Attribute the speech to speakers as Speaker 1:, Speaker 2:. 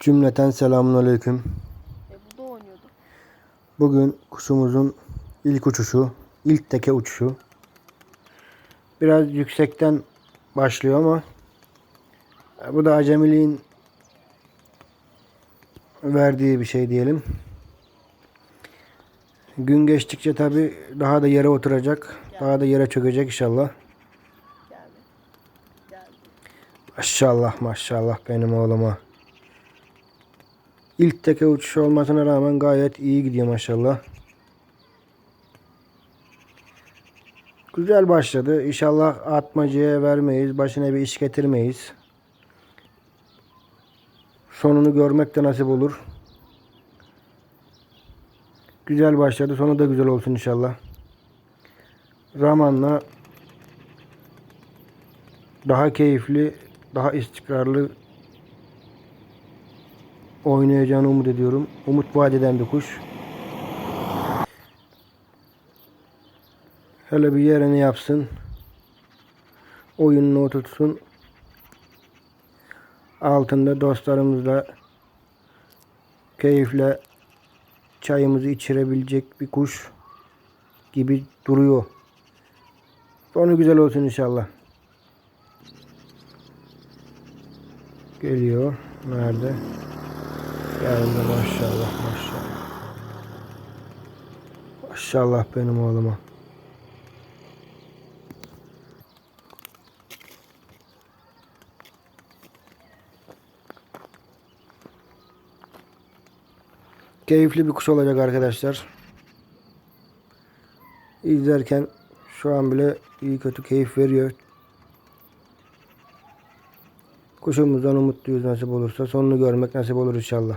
Speaker 1: Cümleten selamünaleyküm.
Speaker 2: E bu.
Speaker 1: Bugün kuşumuzun ilk uçuşu, ilk teke uçuşu. Biraz yüksekten başlıyor ama e, bu da acemiliğin verdiği bir şey diyelim. Gün geçtikçe tabi daha da yere oturacak. Daha da yere çökecek inşallah.
Speaker 2: Geldi. Geldi.
Speaker 1: Maşallah maşallah benim oğluma. İlk teke uçuşu olmasına rağmen gayet iyi gidiyor maşallah. Güzel başladı. İnşallah atmacaya vermeyiz. Başına bir iş getirmeyiz. Sonunu görmek de nasip olur. Güzel başladı. Sonu da güzel olsun inşallah. Zamanla daha keyifli, daha istikrarlı oynayacağını umut ediyorum. Umut vaat eden bir kuş. Hele bir yerini yapsın. Oyununu oturtsun. Altında dostlarımızla keyifle çayımızı içirebilecek bir kuş gibi duruyor. Sonu güzel olsun inşallah. Geliyor. Nerede? Geldi maşallah maşallah. Maşallah benim oğluma. Keyifli bir kuş olacak arkadaşlar. İzlerken şu an bile iyi kötü keyif veriyor. Kuşumuzdan umutluyuz nasip olursa. Sonunu görmek nasip olur inşallah.